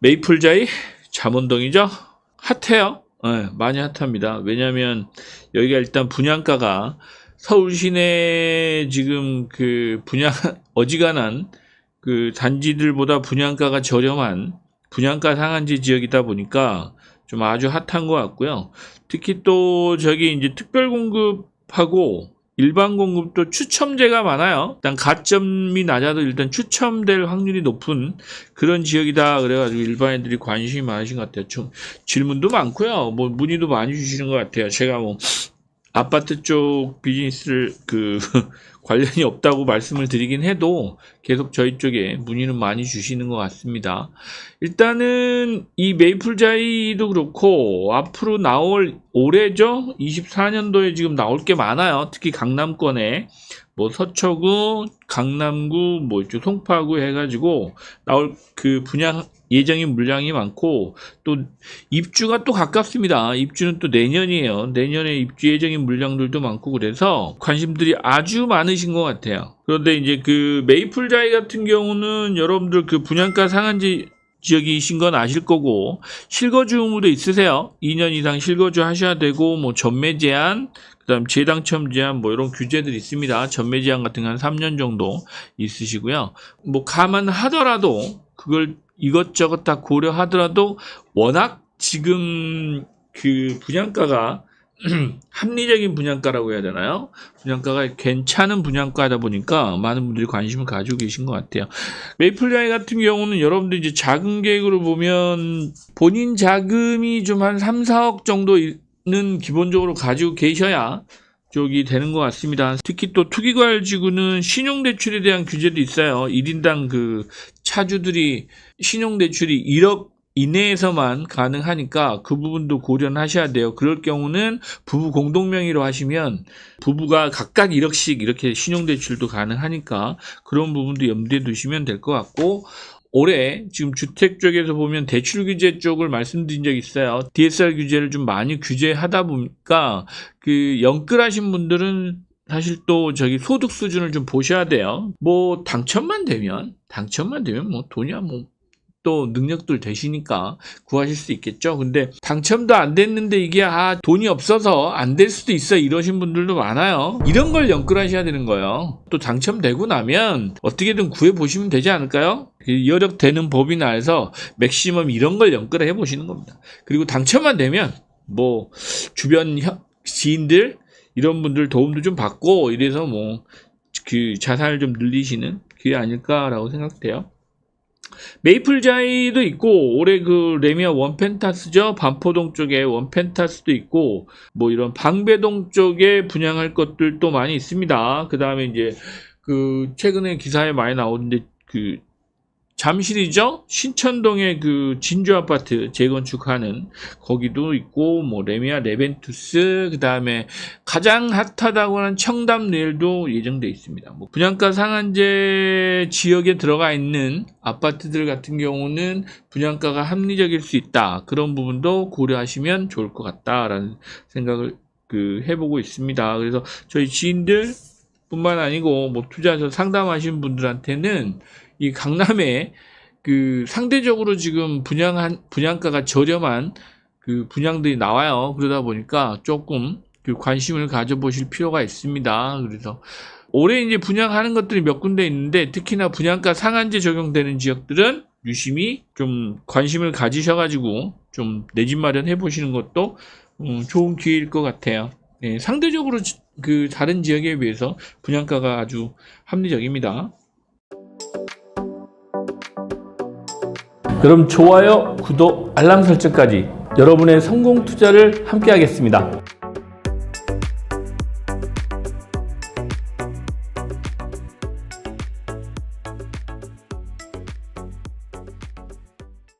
메이플자이 잠원동이죠. 핫해요. 예, 많이 핫합니다. 왜냐하면 여기가 일단 분양가가 서울 시내 지금 그 분양 어지간한 그 단지들보다 분양가가 저렴한 분양가 상한지 지역이다 보니까 좀 아주 핫한 것 같고요. 특히 또 저기 이제 특별 공급하고 일반 공급도 추첨제가 많아요. 일단 가점이 낮아도 일단 추첨될 확률이 높은 그런 지역이다. 그래가지고 일반인들이 관심이 많으신 것 같아요. 좀 질문도 많고요. 뭐 문의도 많이 주시는 것 같아요. 제가 뭐 아파트 쪽 비즈니스를 그 관련이 없다고 말씀을 드리긴 해도 계속 저희 쪽에 문의는 많이 주시는 것 같습니다. 일단은 이 메이플자이도 그렇고 앞으로 나올 올해죠 24년도에 지금 나올 게 많아요. 특히 강남권에 뭐 서초구, 강남구, 뭐 이쪽 송파구 해가지고 나올 그 분양 예정인 물량이 많고 또 입주가 또 가깝습니다. 입주는 또 내년이에요. 내년에 입주 예정인 물량들도 많고 그래서 관심들이 아주 많으 신 것 같아요. 그런데 이제 그 메이플 자이 같은 경우는 여러분들 그 분양가 상한지 지역이신 건 아실 거고 실거주 의무도 있으세요. 2년 이상 실거주 하셔야 되고 뭐 전매 제한 그다음 재당첨 제한 뭐 이런 규제들이 있습니다. 전매 제한 같은 건한 3년 정도 있으시고요. 뭐 감안하더라도 그걸 이것저것 다 고려하더라도 워낙 지금 그 분양가가 합리적인 분양가라고 해야 되나요? 분양가가 괜찮은 분양가다 보니까 많은 분들이 관심을 가지고 계신 것 같아요. 메이플라이 같은 경우는 여러분들 이제 자금 계획으로 보면 본인 자금이 좀 한 3, 4억 정도는 기본적으로 가지고 계셔야 쪽이 되는 것 같습니다. 특히 또 투기과열 지구는 신용대출에 대한 규제도 있어요. 1인당 그 차주들이 신용대출이 1억 이내에서만 가능하니까 그 부분도 고려는 하셔야 돼요. 그럴 경우는 부부 공동명의로 하시면 부부가 각각 1억씩 이렇게 신용대출도 가능하니까 그런 부분도 염두에 두시면 될 것 같고 올해 지금 주택 쪽에서 보면 대출 규제 쪽을 말씀드린 적 있어요. DSR 규제를 좀 많이 규제하다 보니까 그 영끌하신 분들은 사실 또 저기 소득 수준을 좀 보셔야 돼요. 뭐 당첨만 되면 당첨만 되면 뭐 돈이야 뭐 또 능력들 되시니까 구하실 수 있겠죠. 근데 당첨도 안 됐는데 이게 아 돈이 없어서 안 될 수도 있어 이러신 분들도 많아요. 이런 걸 연끌하셔야 되는 거예요. 또 당첨되고 나면 어떻게든 구해 보시면 되지 않을까요? 그 여력되는 법인 안에서 맥시멈 이런 걸 연끌해 보시는 겁니다. 그리고 당첨만 되면 뭐 주변 혀- 지인들 이런 분들 도움도 좀 받고 이래서 뭐 그 자산을 좀 늘리시는 그게 아닐까라고 생각돼요. 메이플자이도 있고 올해 그 레미아 원펜타스죠 반포동 쪽에 원펜타스도 있고 뭐 이런 방배동 쪽에 분양할 것들도 많이 있습니다. 그 다음에 이제 그 최근에 기사에 많이 나오는데 그 잠실이죠 신천동에 그 진주 아파트 재건축하는 거기도 있고 뭐 레미아 레벤투스 그 다음에 가장 핫하다고 하는 청담 레일도 예정돼 있습니다. 뭐 분양가 상한제 지역에 들어가 있는 아파트들 같은 경우는 분양가가 합리적일 수 있다. 그런 부분도 고려하시면 좋을 것 같다라는 생각을 그 해보고 있습니다. 그래서 저희 지인들 뿐만 아니고 뭐 투자해서 상담하신 분들한테는 이 강남에 그 상대적으로 지금 분양한 분양가가 저렴한 그 분양들이 나와요. 그러다 보니까 조금 그 관심을 가져보실 필요가 있습니다. 그래서 올해 이제 분양하는 것들이 몇 군데 있는데 특히나 분양가 상한제 적용되는 지역들은 유심히 좀 관심을 가지셔가지고 좀 내 집 마련해 보시는 것도 음, 좋은 기회일 것 같아요. 예, 상대적으로 지- 그 다른 지역에 비해서 분양가가 아주 합리적입니다. 그럼 좋아요, 구독, 알람 설정까지 여러분의 성공 투자를 함께 하겠습니다.